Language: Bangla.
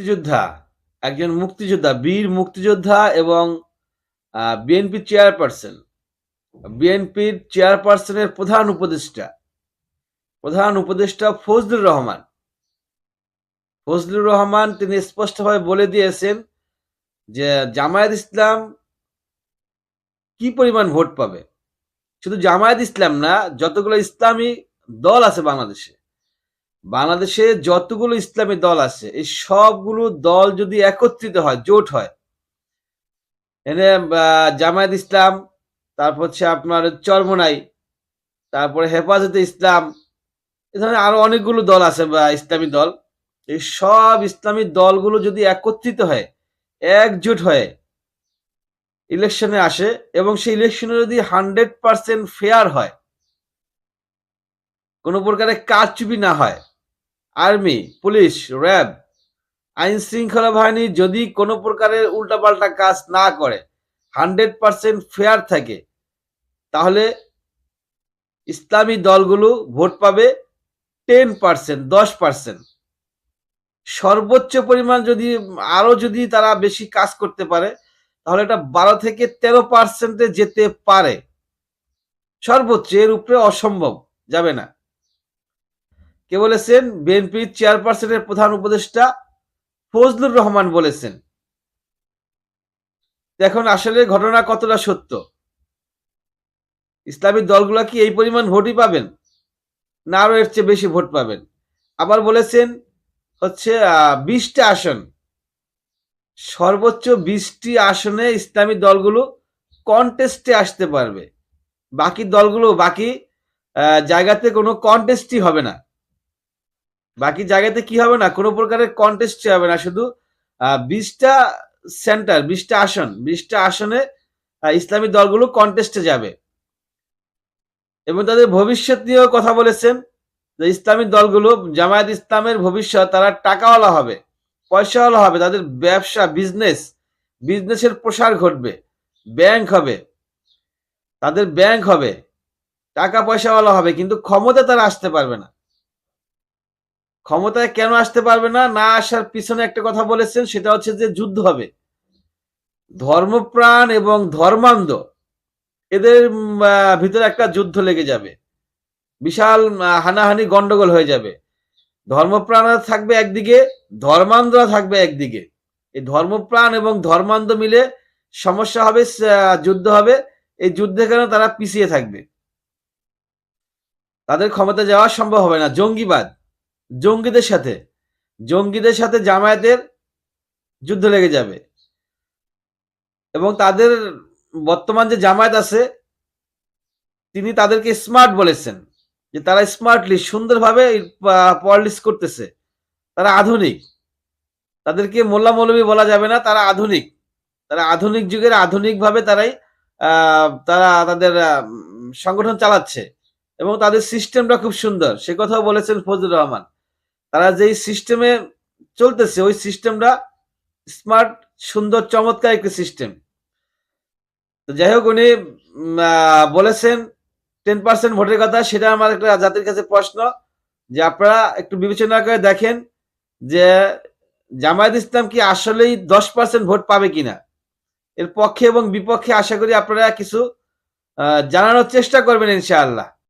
মুক্তিযোদ্ধা, একজন মুক্তিযোদ্ধা, বীর মুক্তিযোদ্ধা এবং বিএনপি চেয়ারপারসন বিএনপির চেয়ারপারসনের প্রধান উপদেষ্টা। প্রধান উপদেষ্টা ফজলুর রহমান। ফজলুর রহমান তিনি স্পষ্টভাবে বলে দিয়েছেন যে জামায়াত ইসলাম কি পরিমাণ ভোট পাবে? শুধু জামায়াত ইসলাম না, যতগুলো ইসলামী দল আছে বাংলাদেশে বাংলাদেশে যতগুলো ইসলামী দল আছে, এই সবগুলো দল যদি একত্রিত হয়, জোট হয়, এনে জামায়াত ইসলাম, তারপর হচ্ছে আপনার চরমনাই, তারপরে হেফাজতে ইসলাম, এ ধরনের আরও অনেকগুলো দল আছে, বা ইসলামী দল, এই সব ইসলামী দলগুলো যদি একত্রিত হয়, একজোট হয়ে ইলেকশনে আসে এবং সেই ইলেকশনে যদি হান্ড্রেড পার্সেন্ট ফেয়ার হয়, কোনো প্রকারের কারচুপি না হয় আর্মি, পুলিশ, র্যাব। আইন শৃঙ্খলা বাহিনী যদি কোনো প্রকারের উল্টাপাল্টা কাজ না করে, হান্ড্রেড পার্সেন্ট ফেয়ার থাকে, তাহলে ইসলামী দলগুলো ভোট পাবে টেন পার্সেন্ট, দশ পার্সেন্ট। সর্বোচ্চ পরিমাণ যদি, আরও যদি তারা বেশি কাজ করতে পারে, তাহলে এটা বারো থেকে তেরো পার্সেন্টে যেতে পারে। সর্বোচ্চ, এর উপরে অসম্ভব, যাবে না। কে বলেছেন? বিএনপির চেয়ারপারসনের প্রধান উপদেষ্টা ফজলুর রহমান বলেছেন। এখন আসলে ঘটনা কতটা সত্য। ইসলামী দলগুলা কি এই পরিমাণ ভোটই পাবেন? না আরও এর চেয়ে বেশি ভোট পাবেন? আবার বলেছেন হচ্ছে বিশটা আসন। সর্বোচ্চ বিশটি আসনে ইসলামী দলগুলো কন্টেস্টে আসতে পারবে। বাকি দলগুলো, বাকি জায়গাতে কোনো কন্টেস্টই হবে না। বাকি জায়গাতে কি হবে না? কোনো প্রকারের কন্টেস্টই হবে না, শুধু বিশটা সেন্টার বিশটা আসন, বিশটা আসনে ইসলামী দলগুলো কন্টেস্টে যাবে। এবং তাদের ভবিষ্যৎ নিয়েও কথা বলেছেন যে ইসলামী দলগুলো, জামায়াত ইসলামের ভবিষ্যৎ, তারা টাকাওয়ালা হবে, পয়সাওয়ালা হবে, তাদের ব্যবসা বিজনেস বিজনেসের প্রসার ঘটবে ব্যাংক হবে, তাদের ব্যাংক হবে টাকা পয়সাওয়ালা হবে, কিন্তু ক্ষমতা তারা আসতে পারবে না। ক্ষমতায় কেন আসতে পারবে না? না আসার পিছনে একটা কথা বলেছেন, সেটা হচ্ছে যে যুদ্ধ হবে। ধর্মপ্রাণ এবং ধর্মান্ধ, এদের ভিতরে একটা যুদ্ধ লেগে যাবে। বিশাল হানাহানি গন্ডগোল হয়ে যাবে। ধর্মপ্রাণরা থাকবে একদিকে ধর্মান্ধরা থাকবে একদিকে। এই ধর্মপ্রাণ এবং ধর্মান্ধ মিলে সমস্যা হবে যুদ্ধ হবে। এই যুদ্ধে কেন তারা পিছিয়ে থাকবে? তাদের ক্ষমতা যাওয়া সম্ভব হবে না। জঙ্গিবাদ। জঙ্গিদের সাথে। জঙ্গিদের সাথে জামায়াতের যুদ্ধ লেগে যাবে। এবং তাদের বর্তমান যে জামায়াত আছে, তিনি তাদেরকে স্মার্ট বলেছেন যে তারা স্মার্টলি সুন্দরভাবে পলিটিক্স করতেছে। তারা আধুনিক। তাদেরকে মোল্লা মৌলবী বলা যাবে না, তারা আধুনিক। তারা আধুনিক যুগের আধুনিকভাবে তারাই তারা তাদের সংগঠন চালাচ্ছে। এবং তাদের সিস্টেমটা খুব সুন্দর। সে কথাও বলেছেন ফজলুর রহমান। তারা যেই সিস্টেমে চলতেছে, ওই সিস্টেমটা স্মার্ট সুন্দর, চমৎকার একটি সিস্টেম তো যাই হোক, উনি বলেছেন টেন পার্সেন্ট ভোটের কথা, সেটা আমার একটা জাতির কাছে প্রশ্ন, যে আপনারা একটু বিবেচনা করে দেখেন যে জামায়াত ইসলাম কি আসলেই দশ পার্সেন্ট ভোট পাবে কিনা। এর পক্ষে এবং বিপক্ষে আশা করি আপনারা কিছু জানানোর চেষ্টা করবেন ইনশাআল্লাহ।